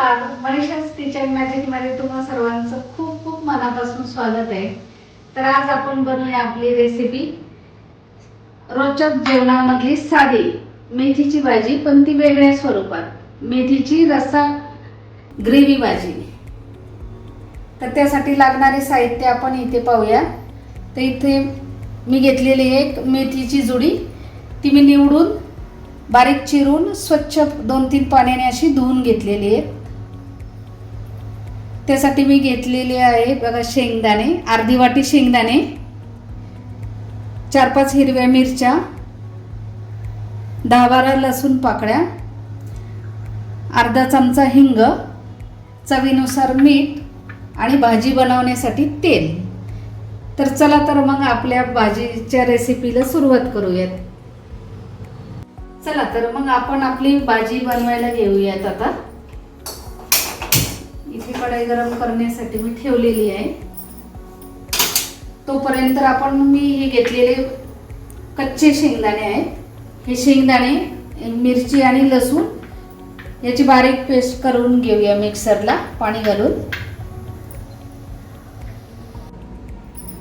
नमस्कार मनीषाच किचन मॅजिकमध्ये तुम्हा सर्वांचं खूप खूप मनापासून स्वागत आहे. तर आज आपण बनवूया आपली रेसिपी रोजच्या जेवणामधली साधी मेथीची भाजी पण ती वेगळ्या स्वरूपात. मेथीची रस्सा ग्रेव्ही भाजी. तर त्यासाठी लागणारे साहित्य आपण इथे पाहूया. तर इथे मी घेतलेली एक मेथीची जुडी. ती मी निवडून बारीक चिरून स्वच्छ दोन तीन पाण्याने अशी धुवून घेतलेली आहे. त्यासाठी मी घेतलेली आहे बघा शेंगदाणे अर्धी वाटी शेंगदाणे चार पाच हिरव्या मिरच्या दहा बारा लसूण पाकळ्या अर्धा चमचा हिंग चवीनुसार मीठ आणि भाजी बनवण्यासाठी तेल. तर चला तर मग आपल्या भाजीच्या रेसिपीला सुरुवात करूयात. चला तर मग आपण आपली भाजी बनवायला घेऊयात आता. इथे कढाई गरम करण्यासाठी मी ठेवलेली आहे. तोपर्यंत आपण मी हे घेतलेले कच्चे शेंगदाणे आहेत हे शेंगदाणे मिरची आणि लसूण याची बारीक पेस्ट करून घेऊया मिक्सरला पाणी घालून.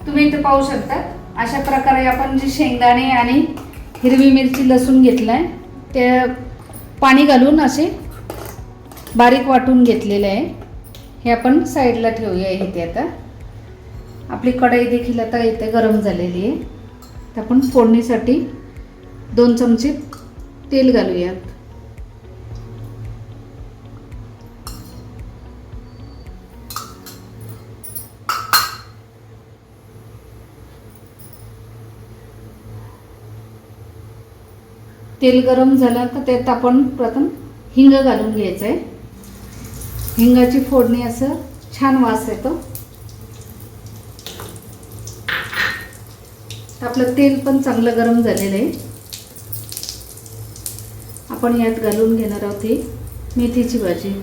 तुम्ही इथे पाहू शकता अशा प्रकारे आपण जे शेंगदाणे आणि हिरवी मिरची लसूण घेतलाय ते पाणी घालून असे बारीक वाटून घेतलेले आहे. हे आपण साईडला ठेवूया इथे आता. आपली कढई देखील आता इथे गरम झालेली आहे. तर आपण फोडणीसाठी दोन चमचे तेल घालूयात. तेल गरम झालं तर त्यात आपण प्रथम हिंग घालून घ्यायचं आहे हिंगाची फोडणी असं छान वास येतो. आपलं तेल पण चांगलं गरम झालेलं आहे. आपण यात घालून घेणार आहोत ही मेथीची भाजी.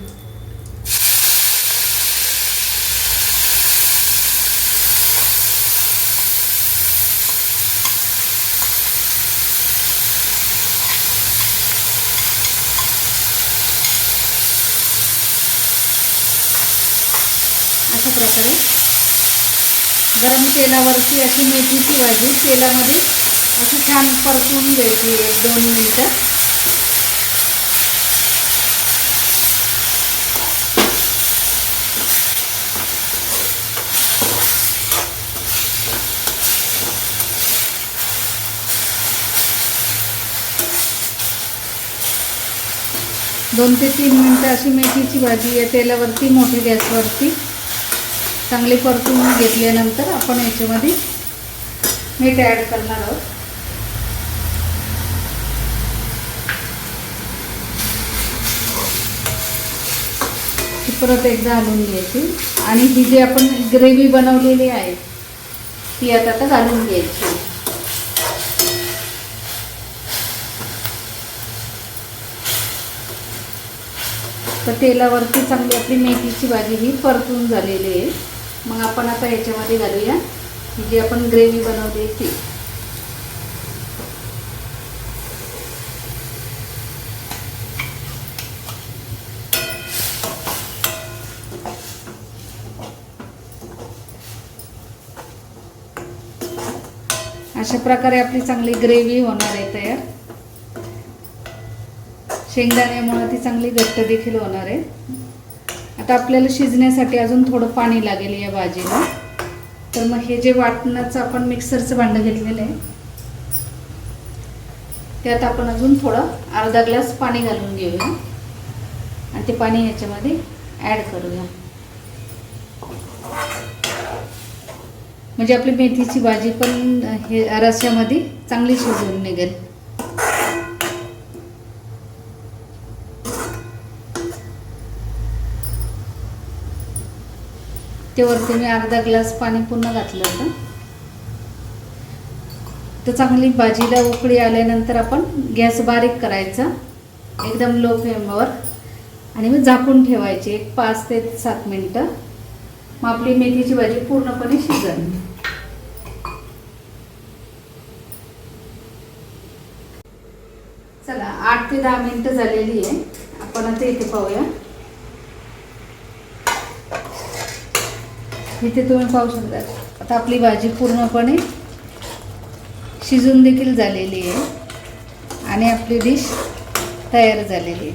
अशा प्रकारे गरम तेलावरती अशी मेथीची भाजी तेलामध्ये अशी छान परतून घ्यायची एक दोन मिनटं. दोन ते तीन मिनटं अशी मेथीची भाजी या तेलावरती मोठ्या गॅसवरती चांगले परतून घेतल्यानंतर आपण याच्यामध्ये मीठ ॲड करणार आहोत. ती परत एकदा घालून घ्यायची. आणि ही जी आपण ग्रेव्ही बनवलेली आहे ती आता आता घालून घ्यायची. तर तेलावरती चांगली आपली मेथीची भाजी ही परतून झालेली आहे. मग आपण आता याच्यामध्ये घालूया. ही जी आपण ग्रेव्ही बनवली आहे ती. अशा प्रकारे आपली चांगली ग्रेव्ही होणार आहे तयार. शेंगदाण्यामुळे ती चांगली घट्ट देखील होणार आहे. आता आपल्याला शिजण्यासाठी अजून थोडं पाणी लागेल या भाजीला तर मग हे जे वाटणाचं आपण मिक्सरचं भांडं घेतलेलं आहे त्यात आपण अजून थोडं अर्धा ग्लास पाणी घालून घेऊया. आणि ते पाणी याच्यामध्ये ॲड करूया. म्हणजे आपली मेथीची भाजी पण हे रस्यामध्ये चांगली शिजवून निघेल. त्यावरती मी अर्धा ग्लास पाणी पुन्हा घातलं होतं. तर चांगली भाजीला उकळी आल्यानंतर आपण गॅस बारीक करायचा एकदम लो फ्लेमवर. आणि मग झाकून ठेवायची एक पाच ते सात मिनटं. मग आपली मेथीची भाजी पूर्णपणे शिजेल. चला आठ ते दहा मिनटं झालेली आहे. आपण आता इथे पाहूया. इथे तुम्ही पाहू शकता. आता आपली भाजी पूर्णपणे शिजून देखील झालेली आहे. आणि आपली डिश तयार झालेली आहे.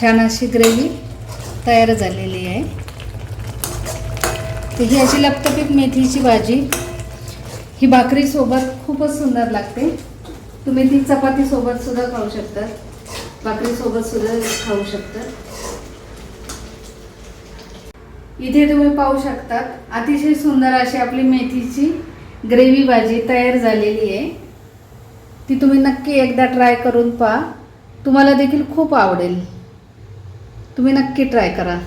छान अशी ग्रेव्ही तयार झालेली आहे. तर ही अशी लपतपीत मेथीची भाजी. ही भाकरीसोबत खूपच सुंदर लागते. तुम्ही ती चपातीसोबत सुद्धा खाऊ शकता. भाकरीसोबत सुद्धा खाऊ शकतात इथे तुम्ही पाहू शकतात अतिशय सुंदर अशी आपली मेथीची ग्रेव्ही भाजी तयार झालेली आहे. ती तुम्ही नक्की एकदा ट्राय करून पहा. तुम्हाला देखील खूप आवडेल. तुम्ही नक्की ट्राय करा.